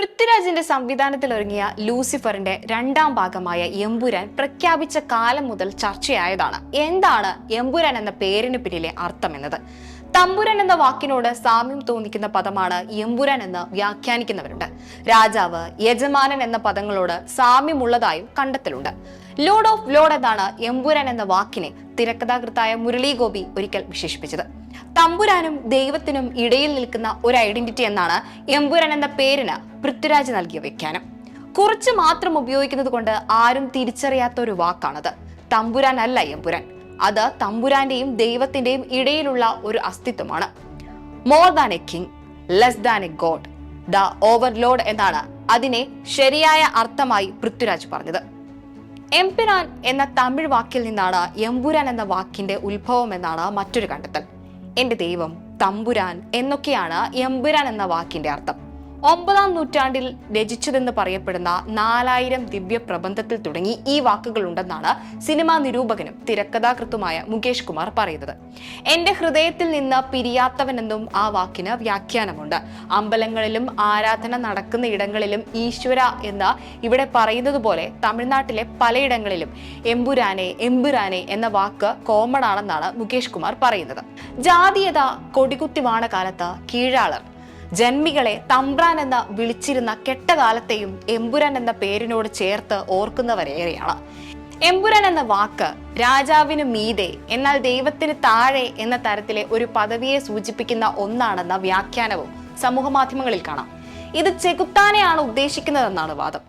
പൃഥ്വിരാജിന്റെ സംവിധാനത്തിൽ ഒരുങ്ങിയ ലൂസിഫറിന്റെ രണ്ടാം ഭാഗമായ എമ്പുരാൻ പ്രഖ്യാപിച്ച കാലം മുതൽ ചർച്ചയായതാണ്. എന്താണ് എമ്പുരാൻ എന്ന പേരിന് പിന്നിലെ അർത്ഥം എന്നത്? തമ്പുരാൻ എന്ന വാക്കിനോട് സാമ്യം തോന്നിക്കുന്ന പദമാണ് എമ്പുരാൻ എന്ന് വ്യാഖ്യാനിക്കുന്നവരുണ്ട്. രാജാവ് യജമാനൻ എന്ന പദങ്ങളോട് സാമ്യമുള്ളതായും കണ്ടെത്തലുണ്ട്. ലോഡ് ഓഫ് ലോഡ് എന്നാണ് എമ്പുരാൻ എന്ന വാക്കിനെ തിരക്കഥാകൃത്തായ മുരളി ഗോപി ഒരിക്കൽ വിശേഷിപ്പിച്ചത്. തമ്പുരാനും ദൈവത്തിനും ഇടയിൽ നിൽക്കുന്ന ഒരു ഐഡന്റിറ്റി എന്നാണ് എമ്പുരാൻ എന്ന പേരിന് പൃഥ്വിരാജ് നൽകിയ വ്യാഖ്യാനം. കുറച്ച് മാത്രം ഉപയോഗിക്കുന്നത് കൊണ്ട് ആരും തിരിച്ചറിയാത്ത ഒരു വാക്കാണത്. തമ്പുരാൻ അല്ല എമ്പുരാൻ. അത് തമ്പുരാന്റെയും ദൈവത്തിന്റെയും ഇടയിലുള്ള ഒരു അസ്തിത്വമാണ്. More than a king less than a god the overlord എന്നാണ് അതിനെ ശരിയായ അർത്ഥമായി പൃഥ്വിരാജ് പറഞ്ഞത്. എംപിരാൻ എന്ന തമിഴ് വാക്കിൽ നിന്നാണ് എമ്പുരാൻ എന്ന വാക്കിന്റെ ഉത്ഭവം എന്നാണ് മറ്റൊരു കണ്ടെത്തൽ. എന്റെ ദൈവം തമ്പുരാൻ എന്നൊക്കെയാണ് എമ്പുരാൻ എന്ന വാക്കിന്റെ അർത്ഥം. ഒമ്പതാം നൂറ്റാണ്ടിൽ രചിച്ചതെന്ന് പറയപ്പെടുന്ന നാലായിരം ദിവ്യ പ്രബന്ധത്തിൽ തുടങ്ങി ഈ വാക്കുകൾ ഉണ്ടെന്നാണ് സിനിമാ നിരൂപകനും തിരക്കഥാകൃത്തുമായ മുകേഷ് കുമാർ പറയുന്നത്. എന്റെ ഹൃദയത്തിൽ നിന്ന് പിരിയാത്തവനെന്നും ആ വാക്കിന് വ്യാഖ്യാനമുണ്ട്. അമ്പലങ്ങളിലും ആരാധന നടക്കുന്ന ഇടങ്ങളിലും ഈശ്വര എന്ന് ഇവിടെ പറയുന്നത് പോലെ തമിഴ്നാട്ടിലെ പലയിടങ്ങളിലും എമ്പുരാനെ എമ്പുരാനെ എന്ന വാക്ക് കോമൺ ആണെന്നാണ് മുകേഷ് കുമാർ പറയുന്നത്. ജാതീയത കൊടികുത്തി വാണ കാലത്ത് കീഴാളർ. ജന്മികളെ തമ്പ്രാൻ എന്ന വിളിച്ചിരുന്ന കെട്ടകാലത്തെയും എമ്പുരാൻ എന്ന പേരിനോട് ചേർത്ത് ഓർക്കുന്നവരേറെയാണ് എമ്പുരാൻ എന്ന വാക്ക് രാജാവിന് മീതെ എന്നാൽ ദൈവത്തിന് താഴെ എന്ന തരത്തിലെ ഒരു പദവിയെ സൂചിപ്പിക്കുന്ന ഒന്നാണെന്ന വ്യാഖ്യാനവും സമൂഹ മാധ്യമങ്ങളിൽ കാണാം. ഇത് ചെകുത്താനെയാണ് ഉദ്ദേശിക്കുന്നതെന്നാണ് വാദം.